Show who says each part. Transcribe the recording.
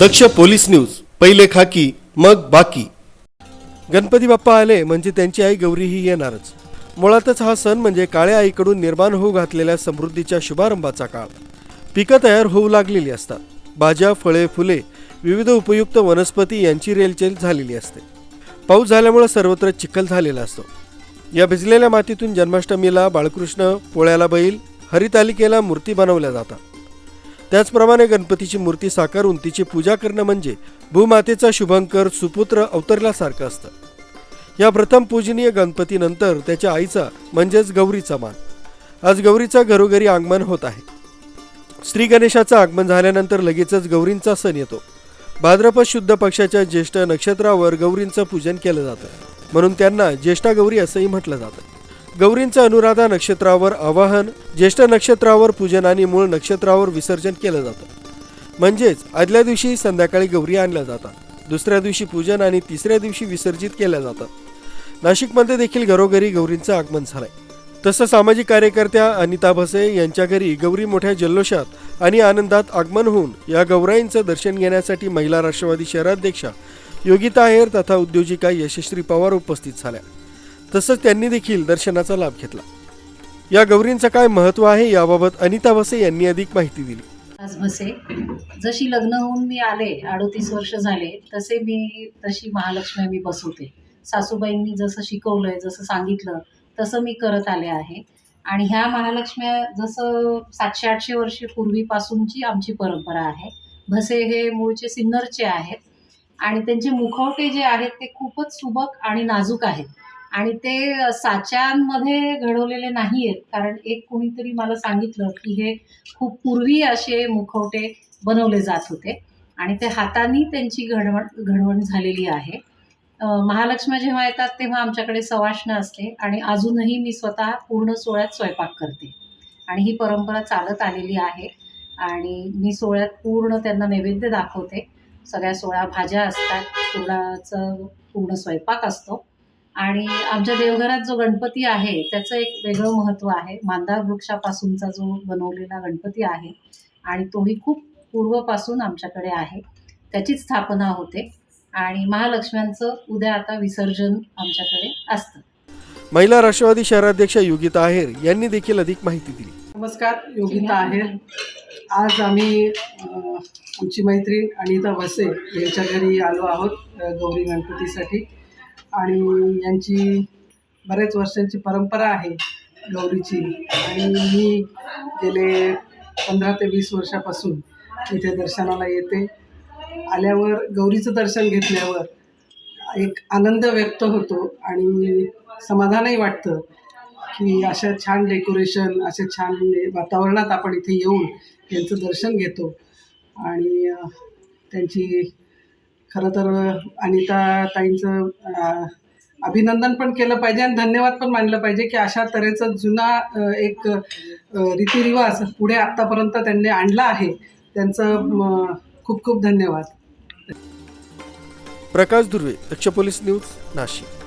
Speaker 1: दक्ष police news पहिले खाकी मग बाकी. गणपती बाप्पा आले म्हणजे त्यांची आई गौरीही येणारच. मुळातच हा सण म्हणजे काळ्या आईकडून निर्माण होऊ घातलेल्या समृद्धीच्या शुभारंभाचा काळ. पिकं तयार होऊ लागलेली असतात. भाज्या फळे फुले विविध उपयुक्त वनस्पती यांची रेलचेल झालेली असते. पाऊस झाल्यामुळे सर्वत्र चिखल झालेला असतो. या भिजलेल्या मातीतून जन्माष्टमीला बाळकृष्ण पोळ्याला बैल हरितालिकेला मूर्ती बनवल्या जातात. त्याचप्रमाणे गणपतीची मूर्ती साकारून तिची पूजा करणं म्हणजे भूमातेचा शुभंकर सुपुत्र अवतरल्यासारखं असतं. या प्रथम पूजनीय गणपतीनंतर त्याच्या आईचा म्हणजेच गौरीचा मान. आज गौरीचा घरोघरी आगमन होत आहे. श्री गणेशाचं आगमन झाल्यानंतर लगेचच गौरींचा सण येतो. भाद्रपद शुद्ध पक्षाच्या ज्येष्ठ नक्षत्रावर गौरींचं पूजन केलं जातं. म्हणून त्यांना ज्येष्ठा गौरी असंही म्हटलं जातं. गौरींचं अनुराधा नक्षत्रावर आवाहन ज्येष्ठ नक्षत्रावर पूजन आणि मूळ नक्षत्रावर विसर्जन केलं जातं. म्हणजेच आदल्या दिवशी संध्याकाळी गौरी आणल्या जातात. दुसऱ्या दिवशी पूजन आणि तिसऱ्या दिवशी विसर्जित केल्या जातात. नाशिकमध्ये देखील घरोघरी गौरींचं आगमन झालंय. तसं सामाजिक कार्यकर्त्या अनिता भसे यांच्या घरी गौरी मोठ्या जल्लोषात आणि आनंदात आगमन होऊन या गौराईंचं दर्शन घेण्यासाठी महिला राष्ट्रवादी शहराध्यक्षा योगिता आहेर तथा उद्योजिका यशस्वी पवार उपस्थित झाल्या. तसंच त्यांनी देखील दर्शनाचा लाभ घेतला. या गौरींचं काय महत्त्व आहे याबाबत अनिता भसे यांनी अधिक माहिती दिली.
Speaker 2: आज बसे जशी लग्न होऊन मी आले अडोतीस वर्ष झाले तसे मी तशी महालक्ष्मी मी बसवते. सासूबाईंनी जसं शिकवलंय जसं सांगितलं तसं मी करत आले आहे. आणि ह्या महालक्ष्म्या जसं सातशे आठशे वर्षे पूर्वीपासूनची आमची परंपरा आहे. भसे हे मूळचे सिन्नरचे आहेत. आणि त्यांचे मुखवटे जे आहेत ते खूपच सुबक आणि नाजूक आहेत. आणि ते साच्यांमध्ये घडवलेले नाही आहेत कारण एक कोणीतरी मला सांगितलं की हे खूप पूर्वी असे मुखवटे बनवले जात होते. आणि ते हाताने त्यांची घडवण घडवण झालेली आहे. महालक्ष्मी जेव्हा येतात तेव्हा आमच्याकडे सवाष्ण असते आणि अजूनही मी स्वतः पूर्ण सोहळ्यात स्वयंपाक करते. आणि ही परंपरा चालत आलेली आहे. आणि मी सोहळ्यात पूर्ण त्यांना नैवेद्य दाखवते. सगळ्या सोळा भाज्या असतात. पूर्णाचं पूर्ण स्वयंपाक असतो. आणि आमच्या देवघरात जो गणपती आहे त्याचं एक वेगळं महत्त्व आहे. मांदार वृक्षापासूनचा जो बनवलेला गणपती आहे आणि तोही खूप पूर्वपासून आमच्याकडे आहे. त्याचीच स्थापना होते आणि महालक्ष्म्यांचं उद्या आता विसर्जन आमच्याकडे असतं.
Speaker 1: महिला राष्ट्रवादी शहराध्यक्षा योगिता आहेर यांनी देखील अधिक माहिती दिली.
Speaker 3: नमस्कार योगिता आहेर. आज आम्ही आमची मैत्रीण अनिता वसे यांच्या घरी आलो आहोत गौरी गणपतीसाठी. आणि यांची बऱ्याच वर्षांची परंपरा आहे गौरीची. आणि मी गेले पंधरा ते वीस वर्षापासून इथे दर्शनाला येते. आल्यावर गौरीचं दर्शन घेतल्यावर एक आनंद व्यक्त होतो आणि समाधानही वाटतं की अशा छान डेकोरेशन असे छान वातावरणात आपण इथे येऊन यांचं दर्शन घेतो. आणि त्यांची खरं तर अनिता ताईंचं अभिनंदन पण केलं पाहिजे आणि धन्यवाद पण मानलं पाहिजे की अशा तऱ्हेचा जुना एक रीतिरिवाज पुढे आत्तापर्यंत त्यांनी आणला आहे. त्यांचं खूप खूप धन्यवाद.
Speaker 1: प्रकाश दुर्वे लक्ष पोलीस न्यूज नाशिक.